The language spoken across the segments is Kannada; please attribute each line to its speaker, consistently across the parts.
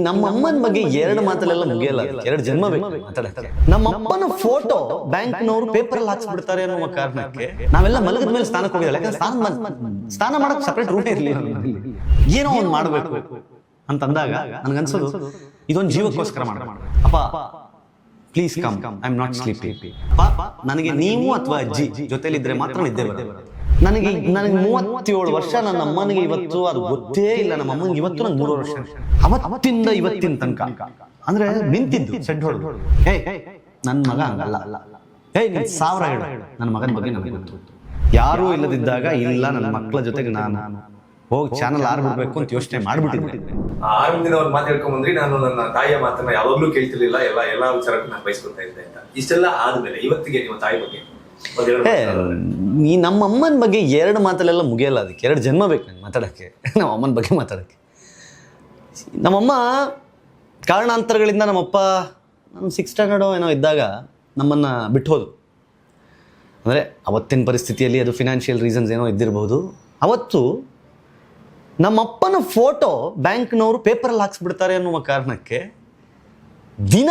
Speaker 1: ಈ ನಮ್ಮ ಅಮ್ಮನ ಬಗ್ಗೆ ಎರಡು ಮಾತಲ್ಲೆಲ್ಲ ಮುಗಿಯಲ್ಲ. ಎರಡು ಜನ್ಮ ಬೇಕು ಮಾತಾಡಕ್ಕೆ. ನಮ್ಮ ಅಪ್ಪನ ಫೋಟೋ ಬ್ಯಾಂಕ್ನವರು ಪೇಪರ್ ಅಲ್ಲಿ ಹಾಕ್ಸ್ಬಿಡ್ತಾರೆ ಅನ್ನೋ ಕಾರಣಕ್ಕೆ ನಾವೆಲ್ಲ ಮಲಗದ ಮೇಲೆ ಸ್ನಾನಕ್ಕೆ ಹೋಗಿಲ್ಲ ಯಾಕಂದ್ರೆ ಸ್ನಾನ ಸ್ನಾನ ಮಾಡಕ್ ಸಪ್ರೇಟ್ ರೂಟ್ ಇರಲಿಲ್ಲ. ಏನೋ ಒಂದು ಮಾಡಬೇಕು ಅಂತಂದಾಗ ನನ್ಗನ್ಸೋದು ಇದೊಂದು ಜೀವಕ್ಕೋಸ್ಕರ ಮಾಡ ಅಪ್ಪ please come I am not sleepy ನನಗೆ ನೀವು ಅಥವಾ ಅಜ್ಜಿ ಜೊತೆಲಿದ್ರೆ ಮಾತ್ರ ನಿದ್ದೆ ಬರುತ್ತೆ. ನನಗೆ ನನಗೆ ಮೂವತ್ತೇಳು ವರ್ಷ ನನ್ನ ಅಮ್ಮನಿಗೆ ಇವತ್ತು ಅದು ಗೊತ್ತೇ ಇಲ್ಲ ನಮ್ಮ ಅಮ್ಮನಿಗೆ ಇವತ್ತು ನಂಗೆ ಮೂರು ವರ್ಷ ಅವತ್ತಿಂದ ಇವತ್ತಿನ ತನಕ. ಅಂದ್ರೆ ನಿಂತಿದ್ದು ಸೆಡ್ ಹೊಡೆದು ಹೇ ನನ್ನ ಮಗ ಹಂಗಲ್ಲ ಹೇ ನೀನ್ ಸಾವಿರ ಹೇಳು. ನನ್ನ ಮಗನ ಬಗ್ಗೆ ನನಗೆ ಗೊತ್ತು ಯಾರೂ ಇಲ್ಲದಿದ್ದಾಗ ಇಲ್ಲ ನನ್ನ ಮಕ್ಕಳ ಜೊತೆಗೆ ನಾನು ಹೋಗಿ ಚಾನಲ್ ಆರ್ಬಿಡ್ಬೇಕು ಅಂತ ಯೋಚನೆ ಮಾಡ್ಬಿಟ್ಟಿದ್ದೆ.
Speaker 2: ಆ ಆರು ದಿನ ಅವ್ರು ಮಾತು ಹೇಳ್ಕೊಂಡ್ ಬಂದ್ರಿ ನಾನು ನನ್ನ ತಾಯಿಯ ಮಾತನ್ನ ಯಾವಾಗ್ಲೂ ಕೇಳ್ತಿರ್ಲಿಲ್ಲ ಎಲ್ಲ ಎಲ್ಲಾ ವಿಚಾರಕ್ಕೂ ನಾನು ಬಯಸ್ಕೊತಾ ಇದ್ದೆ ಅಂತ. ಇಷ್ಟೆಲ್ಲ ಆದ್ಮೇಲೆ ಇವತ್ತಿಗೆ ನಿಮ್ಮ ತಾಯಿ ಬಗ್ಗೆ
Speaker 1: ಈ ನಮ್ಮ ಅಮ್ಮನ ಬಗ್ಗೆ ಎರಡು ಮಾತಲ್ಲೆಲ್ಲ ಮುಗಿಯಲ್ಲ ಅದಕ್ಕೆ ಎರಡು ಜನ್ಮ ಬೇಕು ನಂಗೆ ಮಾತಾಡೋಕ್ಕೆ ನಮ್ಮ ಅಮ್ಮನ ಬಗ್ಗೆ ಮಾತಾಡೋಕ್ಕೆ. ನಮ್ಮಮ್ಮ ಕಾರಣಾಂತರಗಳಿಂದ ನಮ್ಮಪ್ಪ ನಮ್ಮ ಸಿಕ್ಸ್ ಸ್ಟ್ಯಾಂಡರ್ಡ್ ಏನೋ ಇದ್ದಾಗ ನಮ್ಮನ್ನು ಬಿಟ್ಟು ಹೋದ್ರು ಅಂದರೆ ಅವತ್ತಿನ ಪರಿಸ್ಥಿತಿಯಲ್ಲಿ ಅದು ಫಿನಾನ್ಷಿಯಲ್ ರೀಸನ್ಸ್ ಏನೋ ಇದ್ದಿರಬಹುದು. ಅವತ್ತು ನಮ್ಮಪ್ಪನ ಫೋಟೋ ಬ್ಯಾಂಕ್ನವರು ಪೇಪರಲ್ಲಿ ಹಾಕ್ಸ್ಬಿಡ್ತಾರೆ ಅನ್ನುವ ಕಾರಣಕ್ಕೆ ದಿನ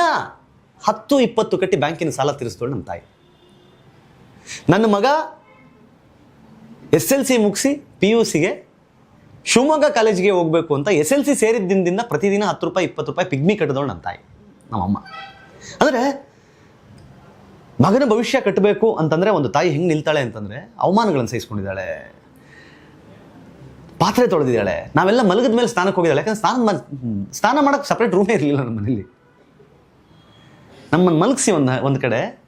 Speaker 1: ಹತ್ತು ಇಪ್ಪತ್ತು ಕಟ್ಟಿ ಬ್ಯಾಂಕಿನ ಸಾಲ ತೀರಿಸ್ದೋಳು ನಮ್ಮ ತಾಯಿ. ನನ್ನ ಮಗ ಎಸ್ ಎಲ್ ಸಿ ಮುಗಿಸಿ ಪಿ ಯು ಸಿಗೆ ಶಿವಮೊಗ್ಗ ಕಾಲೇಜಿಗೆ ಹೋಗಬೇಕು ಅಂತ ಎಸ್ ಎಲ್ ಸಿ ಸೇರಿದ ದಿನದಿಂದ ಪ್ರತಿದಿನ ಹತ್ತು ರೂಪಾಯಿ, ಇಪ್ಪತ್ತು ರೂಪಾಯಿ ಪಿಗ್ಮಿ ಕಟ್ಟಿದವಳು ನಮ್ಮ ತಾಯಿ, ನಮ್ಮಮ್ಮ. ಅಂದರೆ ಮಗನ ಭವಿಷ್ಯ ಕಟ್ಟಬೇಕು ಅಂತಂದರೆ ಒಂದು ತಾಯಿ ಹೆಂಗೆ ನಿಲ್ತಾಳೆ ಅಂತಂದರೆ ಅವಮಾನಗಳನ್ನು ಸಹಿಸ್ಕೊಂಡಿದ್ದಾಳೆ. ಪಾತ್ರೆ ತೊಳೆದಿದ್ದಾಳೆ. ನಾವೆಲ್ಲ ಮಲಗದ ಮೇಲೆ ಸ್ನಾನಕ್ಕೆ ಹೋಗಿದ್ದಾಳೆ. ಯಾಕಂದ್ರೆ ಸ್ನಾನ ಮಾ- ಸ್ನಾನ ಮಾಡೋಕ್ಕೆ ಸಪ್ರೇಟ್ ರೂಮೇ ಇರಲಿಲ್ಲ ನಮ್ಮ ಮನೇಲಿ. ನಮ್ಮನ್ನು ಮಲಗಿಸಿ ಒಂದು ಒಂದು ಕಡೆ,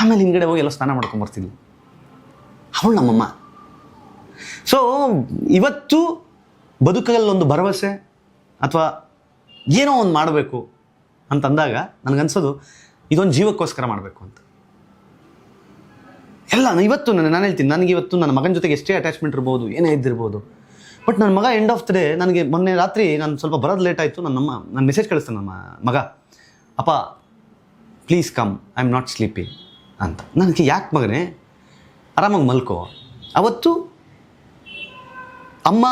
Speaker 1: ಆಮೇಲೆ ಹಿಂದ್ಗಡೆ ಹೋಗಿ ಎಲ್ಲ ಸ್ನಾನ ಮಾಡ್ಕೊಂಬರ್ತಿದ್ವಿ ಅವಳು ನಮ್ಮಮ್ಮ. ಸೊ ಇವತ್ತು ಬದುಕಲ್ಲಿ ಒಂದು ಭರವಸೆ ಅಥವಾ ಏನೋ ಒಂದು ಮಾಡಬೇಕು ಅಂತಂದಾಗ ನನಗನ್ಸೋದು ಇದೊಂದು ಜೀವಕ್ಕೋಸ್ಕರ ಮಾಡಬೇಕು ಅಂತ. ಎಲ್ಲ, ಇವತ್ತು ನಾನು ನಾನು ಹೇಳ್ತೀನಿ, ನನಗೆ ಇವತ್ತು ನನ್ನ ಮಗನ ಜೊತೆಗೆ ಎಷ್ಟೇ ಅಟ್ಯಾಚ್ಮೆಂಟ್ ಇರ್ಬೋದು, ಏನೇ ಇದ್ದಿರ್ಬೋದು ಬಟ್ ನನ್ನ ಮಗ ಎಂಡ್ ಆಫ್ ದ ಡೇ ನನಗೆ ಮೊನ್ನೆ ರಾತ್ರಿ ನಾನು ಸ್ವಲ್ಪ ಬರೋದು ಲೇಟ್ ಆಯಿತು. ನನ್ನ ನಮ್ಮ ನಾನು ಮೆಸೇಜ್ ಕಳಿಸ್ತಾನೆ ನಮ್ಮ ಮಗ. ಅಪ್ಪ please come I am not sleepy ಅಂತ. ನನಗೆ ಯಾಕೆ ಮಗನೇ? ಆರಾಮಾಗಿ ಮಲ್ಕೋ. ಅವತ್ತು ಅಮ್ಮ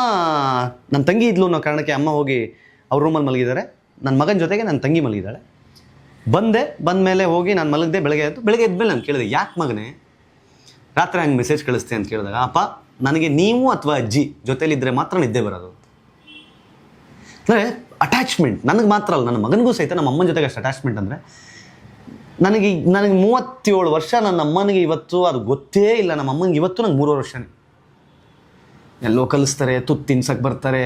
Speaker 1: ನನ್ನ ತಂಗಿ ಇದ್ಲು ಅನ್ನೋ ಕಾರಣಕ್ಕೆ ಅಮ್ಮ ಹೋಗಿ ಅವ್ರ ರೂಮಲ್ಲಿ ಮಲಗಿದ್ದಾರೆ ನನ್ನ ಮಗನ ಜೊತೆಗೆ ನನ್ನ ತಂಗಿ ಮಲಗಿದ್ದಾಳೆ ಬಂದೆ ಬಂದ ಮೇಲೆ ಹೋಗಿ ನಾನು ಮಲಗಿದೆ ಬೆಳಗ್ಗೆ ಆಯಿತು ಬೆಳಗ್ಗೆ ಎದ್ಮೇಲೆ ನಾನು ಕೇಳಿದೆ, ಯಾಕೆ ಮಗನೇ? ರಾತ್ರಿ ಹಂಗೆ ಮೆಸೇಜ್ ಕಳಿಸ್ತೆ ಅಂತ ಕೇಳಿದಾಗ, ಅಪ್ಪ ನನಗೆ ನೀವು ಅಥವಾ ಅಜ್ಜಿ ಜೊತೆಲಿದ್ದರೆ ಮಾತ್ರ ನಿದ್ದೆ ಬರೋದು. ಅಂದರೆ ಅಟ್ಯಾಚ್ಮೆಂಟ್ ನನಗೆ ಮಾತ್ರ ಅಲ್ಲ, ನನ್ನ ಮಗನಿಗೂ ಸಹಿತ ನಮ್ಮ ಅಮ್ಮನ ಜೊತೆಗೆ ಅಷ್ಟು ಅಟ್ಯಾಚ್ಮೆಂಟ್ ಅಂದರೆ, ನನಗೆ ನನಗೆ ಮೂವತ್ತೇಳು ವರ್ಷ, ನನ್ನ ಅಮ್ಮನಿಗೆ ಇವತ್ತು ಅದು ಗೊತ್ತೇ ಇಲ್ಲ, ನಮ್ಮ ಅಮ್ಮನಿಗೆ ಇವತ್ತು ನಂಗೆ ಮೂರು ವರ್ಷನೇ. ಎಲ್ಲೋ ಕಲಿಸ್ತಾರೆ, ತುತ್ತು ತಿನ್ಸಕ್ಕೆ ಬರ್ತಾರೆ,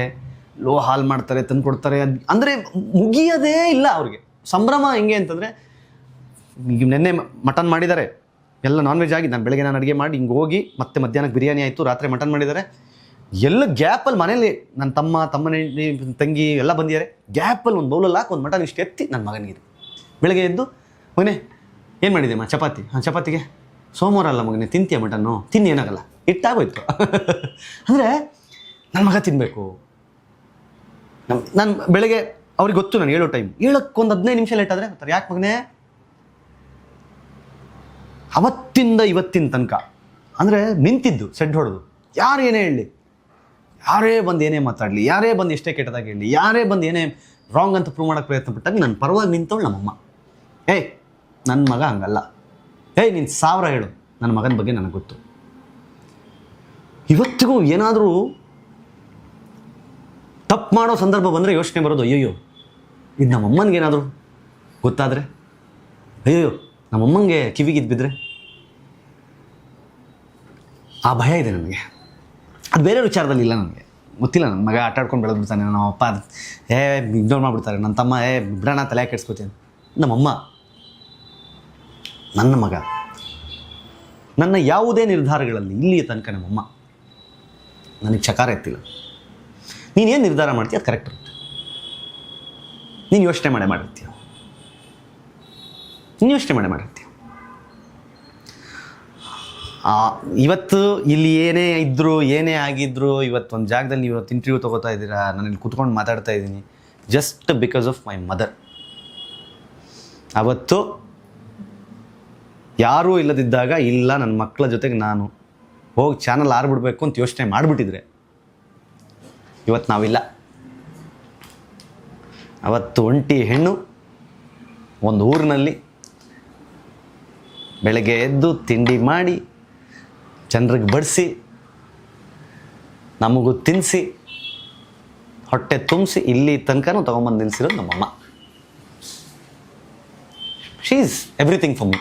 Speaker 1: ಲೋ ಹಾಲು ಮಾಡ್ತಾರೆ ತಂದು ಕೊಡ್ತಾರೆ ಅದ್ ಅಂದರೆ ಮುಗಿಯೋದೇ ಇಲ್ಲ ಅವ್ರಿಗೆ. ಸಂಭ್ರಮ ಹೆಂಗೆ ಅಂತಂದರೆ ನಿನ್ನೆ ಮಟನ್ ಮಾಡಿದ್ದಾರೆ. ಎಲ್ಲ ನಾನ್ ವೆಜ್ ಆಗಿ ನಾನು ಬೆಳಗ್ಗೆ ನಾನು ಅಡುಗೆ ಮಾಡಿ ಹಿಂಗೆ ಹೋಗಿ ಮತ್ತೆ ಮಧ್ಯಾಹ್ನಕ್ಕೆ ಬಿರಿಯಾನಿ ಆಯಿತು, ರಾತ್ರಿ ಮಟನ್ ಮಾಡಿದ್ದಾರೆ ಎಲ್ಲ ಗ್ಯಾಪಲ್ಲಿ ಮನೇಲಿ ನನ್ನ ತಮ್ಮ, ತಮ್ಮನ, ತಂಗಿ ಎಲ್ಲ ಬಂದಿದ್ದಾರೆ ಗ್ಯಾಪಲ್ಲಿ ಒಂದು ಬೌಲಲ್ಲಿ ಹಾಕಿ ಒಂದು ಮಟನ್ ಇಷ್ಟು ಎತ್ತಿ ನನ್ನ ಮಗನಿಗೆ ಬೆಳಗ್ಗೆ ಎದ್ದು, ಮಗನೇ, ಏನು ಮಾಡಿದೆ ಮಾ, ಚಪಾತಿ? ಹಾಂ, ಚಪಾತಿಗೆ. ಸೋಮವಾರ ಅಲ್ಲ ಮಗನೇ, ತಿಂತೀಯ ಮಟನ್ನು? ತಿನ್ನಿ ಏನಾಗಲ್ಲ ಇಟ್ಟಾಗೋಯ್ತು ಅಂದರೆ ನನ್ನ ಮಗ ತಿನ್ನಬೇಕು ನಾನು ಬೆಳಗ್ಗೆ, ಅವ್ರಿಗೆ ಗೊತ್ತು ನಾನು ಹೇಳೋ ಟೈಮ್ ಹೇಳೋಕ್ಕೊಂದು ಹದಿನೈದು ನಿಮಿಷ ಲೇಟ್ ಆದರೆ, ಯಾಕೆ ಮಗನೇ ಅವತ್ತಿಂದ ಇವತ್ತಿನ ತನಕ. ಅಂದರೆ ನಿಂತಿದ್ದು, ಸೆಡ್ ಹೊಡೆದು. ಯಾರು ಏನೇ ಹೇಳಲಿ ಯಾರೇ ಬಂದು ಏನೇ ಮಾತಾಡಲಿ, ಯಾರೇ ಬಂದು ಎಷ್ಟೇ ಕೆಟ್ಟದಾಗಿ ಹೇಳಲಿ ಯಾರೇ ಬಂದು ಏನೇ ರಾಂಗ್ ಅಂತ ಪ್ರೂವ್ ಮಾಡೋಕ್ಕೆ ಪ್ರಯತ್ನ ಪಟ್ಟಾಗ ನನ್ನ ಪರವಾಗಿ ನಿಂತವಳು ನಮ್ಮಮ್ಮ. ಏಯ್ ನನ್ನ ಮಗ ಹಂಗಲ್ಲ. ಏಯ್, ನೀನು ಸಾವಿರ ಹೇಳು. ನನ್ನ ಮಗನ ಬಗ್ಗೆ ನನಗೆ ಗೊತ್ತು. ಇವತ್ತಿಗೂ ಏನಾದರೂ ತಪ್ಪು ಮಾಡೋ ಸಂದರ್ಭ ಬಂದರೆ ಯೋಚನೆ ಬರೋದು, ಅಯ್ಯಯ್ಯೋ. ಇದು ನಮ್ಮಮ್ಮನಿಗೇನಾದರೂ ಗೊತ್ತಾದರೆ? ಅಯ್ಯಯ್ಯೋ. ನಮ್ಮಮ್ಮಂಗೆ ಕಿವಿಗಿದ್ದು ಬಿದ್ದರೆ ಆ ಭಯ ಇದೆ ನನಗೆ. ಅದು ಬೇರೆ ವಿಚಾರದಲ್ಲಿ ಇಲ್ಲ ನನಗೆ. ಗೊತ್ತಿಲ್ಲ ನನ್ನ ಮಗ ಆಟ ಆಡ್ಕೊಂಡು ಬೆಳೆದ್ಬಿಡ್ತಾನೆ, ನಮ್ಮ ಅಪ್ಪ ಏ ಇಗ್ನೋರ್ ಮಾಡಿಬಿಡ್ತಾರೆ ನನ್ನ ತಮ್ಮ, ಏ ಬಿಡೋಣ ತಲೆ ಕೆಡ್ಸ್ಕೊತೀನಿ ನಮ್ಮಮ್ಮ ನನ್ನ ಮಗ, ನನ್ನ ಯಾವುದೇ ನಿರ್ಧಾರಗಳಲ್ಲಿ ಇಲ್ಲಿಯ ತನಕ ನಮ್ಮಮ್ಮ ನನಗೆ ಚಕಾರ ಎತ್ತಿಲ್ಲ. ನೀನೇನು ನಿರ್ಧಾರ ಮಾಡ್ತೀಯ ಅದು ಕರೆಕ್ಟ್ ಇರುತ್ತೆ. ನೀನು ಯೋಚನೆ ಮಾಡೇ ಮಾಡಿರ್ತೀಯ. ನೀನು ಯೋಚನೆ ಮಾಡಿ ಮಾಡಿರ್ತೀವಿ ಇವತ್ತು ಇಲ್ಲಿ ಏನೇ ಇದ್ದರೂ ಏನೇ ಆಗಿದ್ರು ಇವತ್ತು ಒಂದು ಜಾಗದಲ್ಲಿ ನೀವು ಇವತ್ತು ಇಂಟರ್ವ್ಯೂ ತೊಗೋತಾ ಇದ್ದೀರಾ ನಾನು ಇಲ್ಲಿ ಕುತ್ಕೊಂಡು ಮಾತಾಡ್ತಾ ಇದ್ದೀನಿ just because of my mother ಅವತ್ತು ಯಾರೂ ಇಲ್ಲದಿದ್ದಾಗ ಇಲ್ಲ ನನ್ನ ಮಕ್ಕಳ ಜೊತೆಗೆ ನಾನು ಹೋಗಿ ಚಾನಲ್ ಆರ್ಬಿಡ್ಬೇಕು ಅಂತ ಯೋಚನೆ ಮಾಡಿಬಿಟ್ಟಿದ್ರೆ, ಇವತ್ತು ನಾವಿಲ್ಲ. ಅವತ್ತು ಒಂಟಿ ಹೆಣ್ಣು, ಒಂದು ಊರಿನಲ್ಲಿ ಬೆಳಗ್ಗೆ ಎದ್ದು ತಿಂಡಿ ಮಾಡಿ ಜನರಿಗೆ ಬಡಿಸಿ, ನಮಗೂ ತಿನ್ನಿಸಿ ಹೊಟ್ಟೆ ತುಂಬಿಸಿ ಇಲ್ಲಿ ತನಕನೂ ತೊಗೊಂಬಂದು ನಿಲ್ಲಿಸಿರೋದು ನಮ್ಮಮ್ಮ. She is everything for me